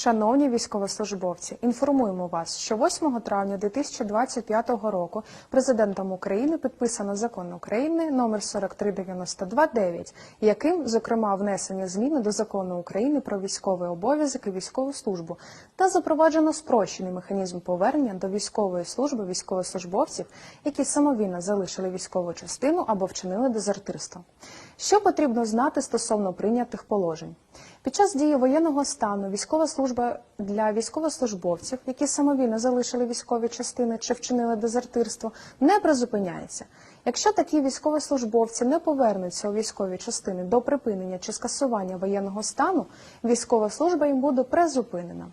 Шановні військовослужбовці, інформуємо вас, що 8 травня 2025 року президентом України підписано закон України номер 43929, яким, зокрема, внесені зміни до закону України про військовий обов'язок і військову службу та запроваджено спрощений механізм повернення до військової служби військовослужбовців, які самовільно залишили військову частину або вчинили дезертирство. Що потрібно знати стосовно прийнятих положень? Під час дії воєнного стану військова служба для військовослужбовців, які самовільно залишили військові частини чи вчинили дезертирство, не призупиняється. Якщо такі військовослужбовці не повернуться у військові частини до припинення чи скасування воєнного стану, військова служба їм буде призупинена.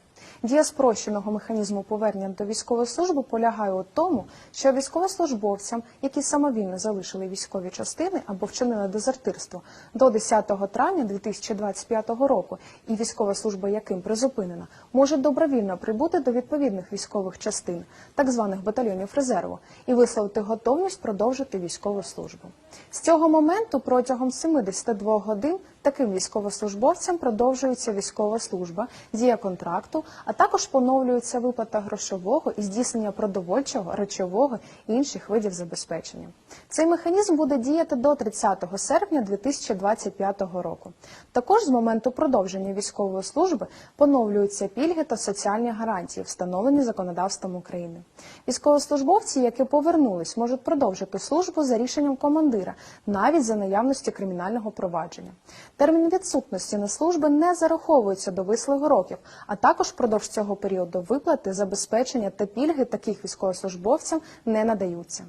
Дія спрощеного механізму повернення до військової служби полягає у тому, що військовослужбовцям, які самовільно залишили військові частини або вчинили дезертирство до 10 травня 2025 року, і військова служба яким призупинена, можуть добровільно прибути до відповідних військових частин, так званих батальйонів резерву, і висловити готовність продовжити військову службу. З цього моменту протягом 72 годин таким військовослужбовцям продовжується військова служба, дія контракту, а також поновлюється виплата грошового і здійснення продовольчого, речового і інших видів забезпечення. Цей механізм буде діяти до 30 серпня 2025 року. Також з моменту продовження військової служби поновлюються пільги та соціальні гарантії, встановлені законодавством України. Військовослужбовці, які повернулись, можуть продовжити службу за рішенням командира, навіть за наявності кримінального провадження. Термін відсутності на служби не зараховується до вислуги років, а також впродовж цього періоду виплати, забезпечення та пільги таких військовослужбовцям не надаються.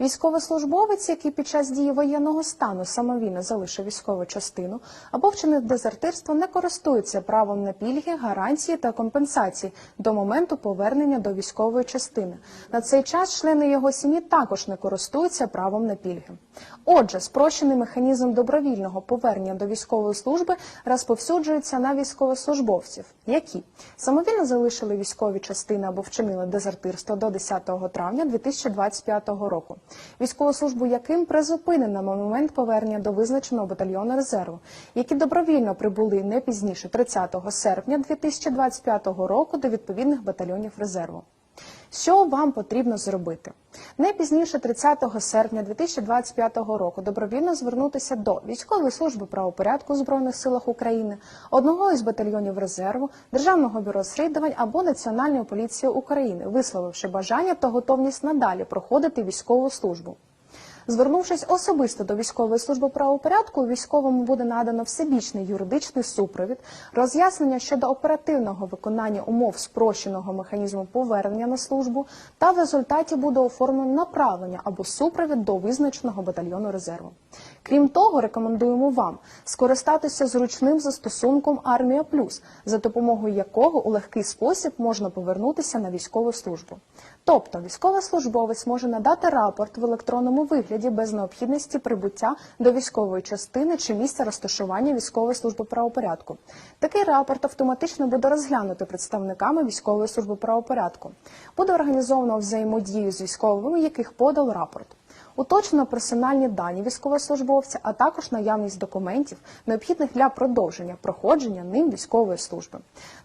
Військовослужбовець, який під час дії воєнного стану самовільно залишив військову частину або вчинив дезертирство, не користується правом на пільги, гарантії та компенсації до моменту повернення до військової частини. На цей час члени його сім'ї також не користуються правом на пільги. Отже, спрощений механізм добровільного повернення до військової служби розповсюджується на військовослужбовців, які самовільно залишили військові частини або вчинили дезертирство до 10 травня 2025 року, військову службу яким призупинено на момент повернення до визначеного батальйону резерву, які добровільно прибули не пізніше 30 серпня 2025 року до відповідних батальйонів резерву. Що вам потрібно зробити? Не пізніше 30 серпня 2025 року добровільно звернутися до військової служби правопорядку у Збройних силах України, одного із батальйонів резерву, Державного бюро розслідувань або Національної поліції України, висловивши бажання та готовність надалі проходити військову службу. Звернувшись особисто до військової служби правопорядку, військовому буде надано всебічний юридичний супровід, роз'яснення щодо оперативного виконання умов спрощеного механізму повернення на службу, та в результаті буде оформлено направлення або супровід до визначеного батальйону резерву. Крім того, рекомендуємо вам скористатися зручним застосунком Армія Плюс, за допомогою якого у легкий спосіб можна повернутися на військову службу. Тобто військовослужбовець може надати рапорт в електронному вигляді без необхідності прибуття до військової частини чи місця розташування військової служби правопорядку. Такий рапорт автоматично буде розглянути представниками військової служби правопорядку. Буде організовано взаємодію з військовими, яких подав рапорт. Уточнено персональні дані військовослужбовця, а також наявність документів, необхідних для продовження проходження ним військової служби.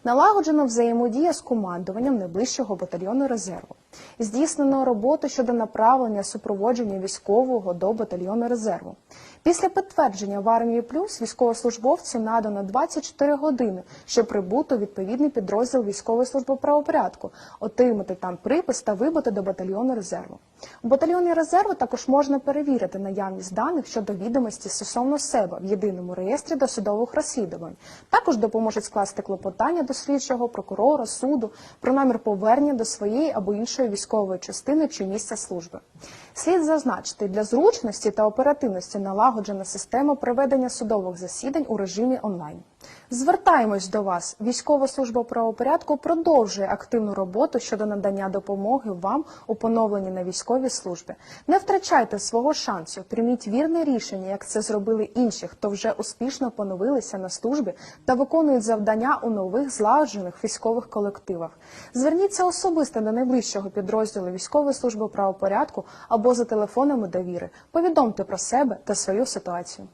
Налагоджено взаємодія з командуванням найближчого батальйону резерву. Здійснено роботу щодо направлення супроводження військового до батальйону резерву. Після підтвердження в армії плюс військовослужбовцю надано 24 години, щоб прибути у відповідний підрозділ військової служби правопорядку, отримати там припис та вибути до батальйону резерву. У батальйоні резерву також можна перевірити наявність даних щодо відомості стосовно себе в єдиному реєстрі досудових розслідувань. Також допоможуть скласти клопотання до слідчого, прокурора, суду про намір повернення до своєї або іншої військової частини чи місця служби. Слід зазначити, для зручності та оперативності налагоджена система проведення судових засідань у режимі онлайн. Звертаємось до вас. Військова служба правопорядку продовжує активну роботу щодо надання допомоги вам у поновленні на військовій службі. Не втрачайте свого шансу, прийміть вірне рішення, як це зробили інші, хто вже успішно поновилися на службі та виконують завдання у нових злагоджених військових колективах. Зверніться особисто до найближчого підрозділу військової служби правопорядку або за телефонами довіри. Повідомте про себе та свою ситуацію.